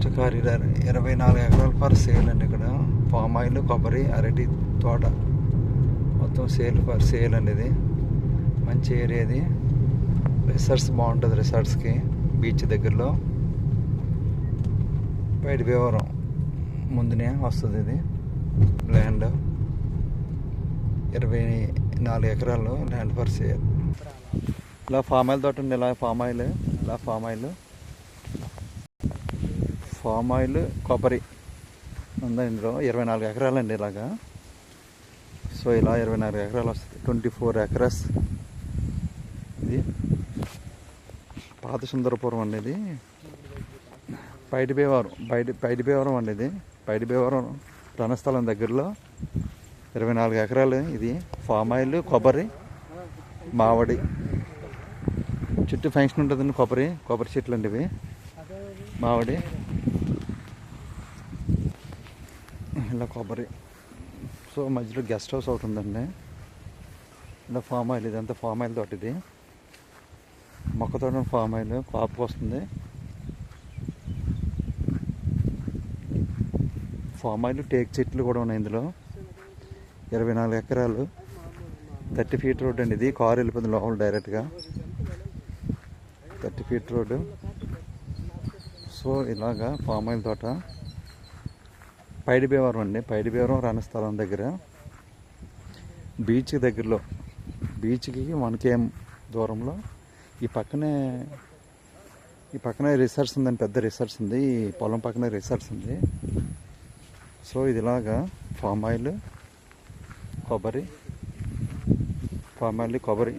Corridor ఇరవై నాలుగు ఎకరాలు ఫర్ సేల్ అండి ఇక్కడ. పామ్ ఆయిల్ కొబ్బరి అరటి తోట. మొత్తం సేల్ ఫర్ సేల్ అండి ఇది. మంచి ఏరియా ఇది. రిసార్ట్స్ బాగుంటుంది రిసార్ట్స్కి బీచ్ దగ్గరలో. బయట వివరం ముందునే వస్తుంది ఇది. ల్యాండ్ ఇరవై నాలుగు ఎకరాలు ల్యాండ్ ఫర్ సేల్. ఇలా ఫామ్ ఆయిల్ తోట ఉంది ఇలా ఫామ్ ఆయిల్ ఇలా ఫామ్ ఆయిల్. ఫామ్ ఆయిల్ కొబ్బరి ఉందా ఇందులో? ఇరవై నాలుగు ఎకరాలండి ఇలాగా. సో ఇలా ఇరవై నాలుగు ఎకరాలు వస్తుంది ట్వంటీ ఫోర్ ఎకరస్. ఇది పాత సుందరపురం అండి ఇది. పైడి భీవరం బయట పైడి భీవరం అండి ఇది. పైడి భీవరం రణస్థలం దగ్గరలో ఇరవై నాలుగు ఎకరాలు ఇది. ఫామ్ ఆయిల్ కొబ్బరి మామిడి. చుట్టూ ఫంక్షన్ ఉంటుందండి కొబ్బరి. కొబ్బరి చెట్లు అండి ఇవి. మామిడి. ఇలా కొబ్బరి. సో మధ్యలో గెస్ట్ హౌస్ ఒకటి ఉందండి. ఇలా ఫామ్ ఆయిల్ ఇదంతా ఫామ్ ఆయిల్ తోట ఇది. మొక్కతోట ఫామ్ ఆయిల్. కాపు వస్తుంది. ఫామ్ ఆయిల్ టేక్ చెట్లు కూడా ఉన్నాయి ఇందులో. ఇరవై నాలుగు ఎకరాలు. థర్టీ ఫీట్ రోడ్ అండి ఇది. కారు వెళ్ళిపోతుంది లోపల డైరెక్ట్గా. థర్టీ ఫీట్ రోడ్డు సో ఇలాగా ఫామ్ ఆయిల్ తోట. పైడిబేవరం అండి పైడిబేవరం రణస్థలం దగ్గర బీచ్ దగ్గరలో బీచ్కి వన్ కేఎం దూరంలో ఈ పక్కనే ఈ పక్కనే రిసార్ట్స్ ఉందండి పెద్ద రిసార్ట్స్ ఉంది. ఈ పొలం పక్కనే రిసార్ట్స్ ఉంది. సో ఇది ఇలాగా ఫామ్ ఆయిల్ కొబ్బరి ఫామ్ ఆయిల్ కొబ్బరి